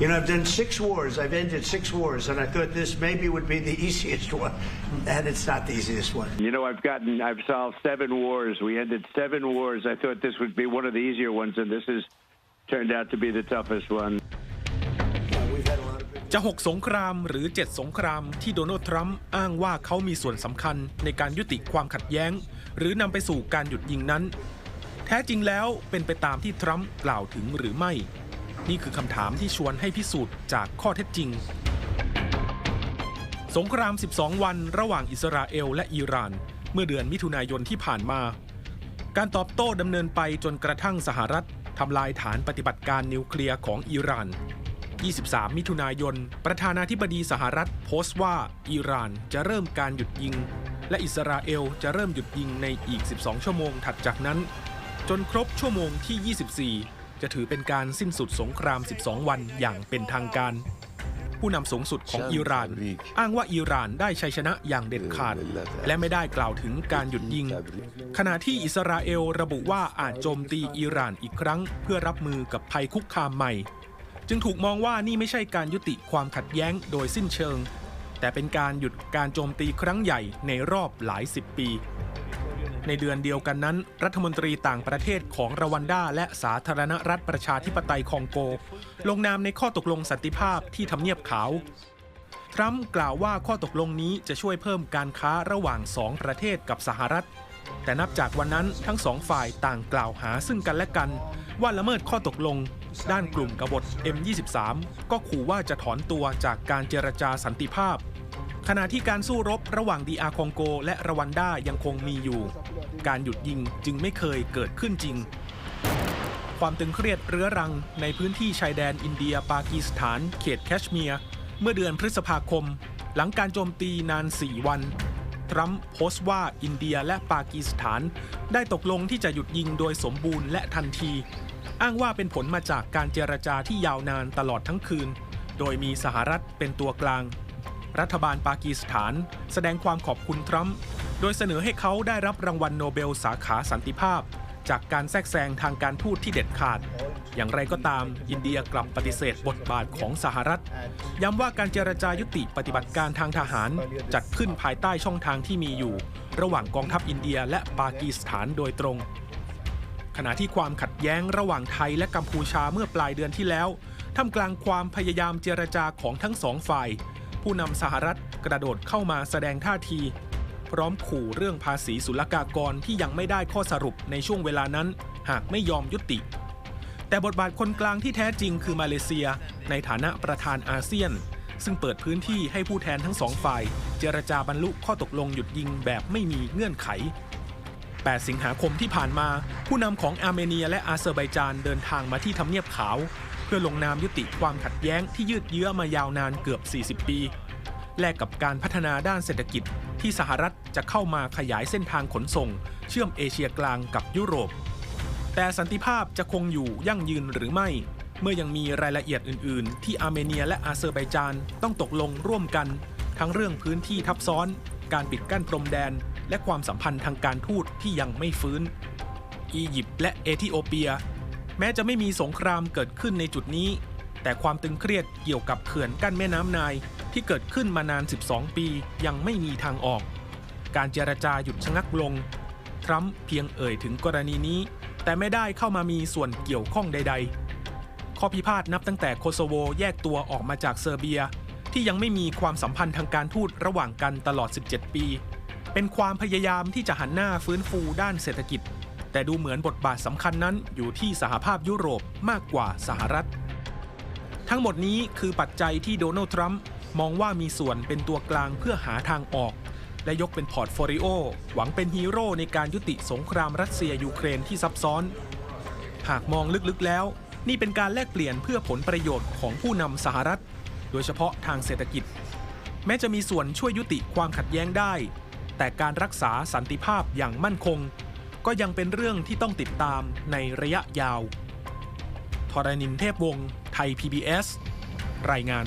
You know, I've done six wars. I've ended six wars, and I thought this maybe would be the easiest one, and it's not the easiest one. You know, I've gotten, I've solved seven wars. We ended seven wars. I thought this would be one of the easier ones, and this has turned out to be the toughest one. We've had a lot of big จะ6สงครามหรือ 7 สงครามที่โดนัลด์ทรัมป์อ้างว่าเขามีส่วนสำคัญในการยุติความขัดแย้ง หรือนำไปสู่การหยุดยิงนั้น แท้จริงแล้วเป็นไปตามที่ทรัมป์กล่าวถึงหรือไม่ นี่คือคำถามที่ชวนให้พิสูจน์จากข้อเท็จจริง สงคราม 12 วันระหว่างอิสราเอลและอิหร่าน เมื่อเดือนมิถุนายนที่ผ่านมา การตอบโต้ดำเนินไปจนกระทั่งสหรัฐทำลายฐานปฏิบัติการนิวเคลียร์ของอิหร่าน 23 มิถุนายน ประธานาธิบดีสหรัฐโพสต์ว่าอิหร่านจะเริ่มการหยุดยิง และอิสราเอลจะเริ่มหยุดยิงในอีก 12 ชั่วโมงถัดจากนั้น จนครบชั่วโมงที่ 24 จะถือเป็นการสิ้นสุดสงคราม 12 วันอย่างเป็นทางการ ผู้นำสูงสุดของอิหร่าน อ้างว่าอิหร่านได้ชัยชนะอย่างเด็ดขาด และไม่ได้กล่าวถึงการหยุดยิง ขณะที่อิสราเอลระบุว่าอาจโจมตีอิหร่านอีกครั้ง เพื่อรับมือกับภัยคุกคามใหม่ จึงถูกมองว่านี่ไม่ใช่การยุติความขัดแย้งโดยสิ้นเชิง แต่เป็นการหยุดการโจมตีครั้งใหญ่ในรอบหลายสิบปี ในเดือนเดียวกันนั้น รัฐมนตรีต่างประเทศของรวันดาและสาธารณรัฐประชาธิปไตยคองโก ลงนามในข้อตกลงสันติภาพที่ทำเนียบขาว ทรัมป์กล่าวว่าข้อตกลงนี้จะช่วยเพิ่มการค้าระหว่างสองประเทศกับสหรัฐ แต่นับจากวันนั้นทั้งสองฝ่ายต่างกล่าวหาซึ่งกันและกัน ว่าละเมิดข้อตกลง ด้านกลุ่มกบฏ M23 ก็ขู่ว่าจะถอนตัวจากการเจรจาสันติภาพ ขณะที่การสู้รบระหว่างดีอาคองโก และรวันดายังคงมีอยู่ การหยุดยิงจึงไม่เคยเกิดขึ้นจริง ความตึงเครียดเรื้อรังในพื้นที่ชายแดนอินเดีย ปากีสถาน เขตแคชเมียร์เมื่อเดือนพฤษภาคม หลังการโจมตีนาน 4 วัน ทรัมป์โพสต์ว่าอินเดียและปากีสถาน ได้ตกลงที่จะหยุดยิงโดยสมบูรณ์และทันที อ้างว่าเป็นผลมาจากการเจรจาที่ยาวนานตลอดทั้งคืน โดยมีสหรัฐเป็นตัวกลาง รัฐบาลปากีสถาน แสดงความขอบคุณทรัมป์โดยเสนอให้เขาได้รับรางวัลโนเบลสาขาสันติภาพ จากการแทรกแซงทางการทูตที่เด็ดขาด อย่างไรก็ตาม อินเดียกลับปฏิเสธบทบาทของสหรัฐ ย้ำว่าการเจรจายุติปฏิบัติการทางทหาร จัดขึ้นภายใต้ช่องทางที่มีอยู่ ระหว่างกองทัพอินเดียและปากีสถานโดยตรง ขณะที่ความขัดแย้งระหว่างไทยและกัมพูชาเมื่อปลายเดือนที่แล้วท่ามกลางความพยายามเจรจาของทั้งสองฝ่าย ผู้นำสหรัฐกระโดดเข้ามาแสดงท่าที พร้อมขู่เรื่องภาษีศุลกากรที่ยังไม่ได้ข้อสรุปในช่วงเวลานั้น หากไม่ยอมยุติ แต่บทบาทคนกลางที่แท้จริงคือมาเลเซีย ในฐานะประธานอาเซียน ซึ่งเปิดพื้นที่ให้ผู้แทนทั้งสองฝ่าย เจรจาบรรลุข้อตกลงหยุดยิงแบบไม่มีเงื่อนไข 8 สิงหาคมที่ผ่านมา ผู้นำของอาร์เมเนียและอาเซอร์ไบจานเดินทางมาที่ทำเนียบขาว เพื่อลงนามยุติความขัดแย้งที่ยืดเยื้อมายาวนานเกือบ 40 ปี แลกกับการพัฒนาด้านเศรษฐกิจที่สหรัฐจะเข้ามาขยายเส้นทางขนส่ง เชื่อมเอเชียกลางกับยุโรป แต่สันติภาพจะคงอยู่ยั่งยืนหรือไม่ เมื่อยังมีรายละเอียดอื่น ๆ ที่อาร์เมเนียและอาเซอร์ไบจานต้องตกลงร่วมกัน ทั้งเรื่องพื้นที่ทับซ้อน การปิดกั้นพรมแดน และความสัมพันธ์ทางการทูตที่ยังไม่ฟื้น อียิปต์และเอธิโอเปีย แม้จะไม่มีสงครามเกิดขึ้นในจุดนี้ แต่ความตึงเครียดเกี่ยวกับเขื่อนกั้นแม่น้ำนายที่เกิดขึ้นมานาน 12 ปียังไม่มีทางออก การเจรจาหยุดชะงักลง ทรัมป์เพียงเอ่ยถึงกรณีนี้ แต่ไม่ได้เข้ามามีส่วนเกี่ยวข้องใด ๆ ข้อพิพาทนับตั้งแต่โคโซโวแยกตัวออกมาจากเซอร์เบีย ที่ยังไม่มีความสัมพันธ์ทางการทูตระหว่างกันตลอด 17 ปี เป็นความพยายามที่จะหันหน้าฟื้นฟูด้านเศรษฐกิจ แต่ดูเหมือนบทบาทสำคัญนั้นอยู่ที่สหภาพยุโรปมากกว่าสหรัฐ ทั้งหมดนี้คือปัจจัยที่โดนัลด์ทรัมป์มองว่ามีส่วนเป็นตัวกลางเพื่อหาทางออก และยกเป็นพอร์ตโฟลิโอ หวังเป็นฮีโร่ในการยุติสงครามรัสเซียยูเครนที่ซับซ้อน หากมองลึกๆแล้ว นี่เป็นการแลกเปลี่ยนเพื่อผลประโยชน์ของผู้นำสหรัฐ โดยเฉพาะทางเศรษฐกิจ แม้จะมีส่วนช่วยยุติความขัดแย้งได้ แต่การรักษาสันติภาพอย่างมั่นคง ก็ยังเป็นเรื่องที่ต้องติดตามในระยะยาวทรณินเทพวงศ์ไทย PBS รายงาน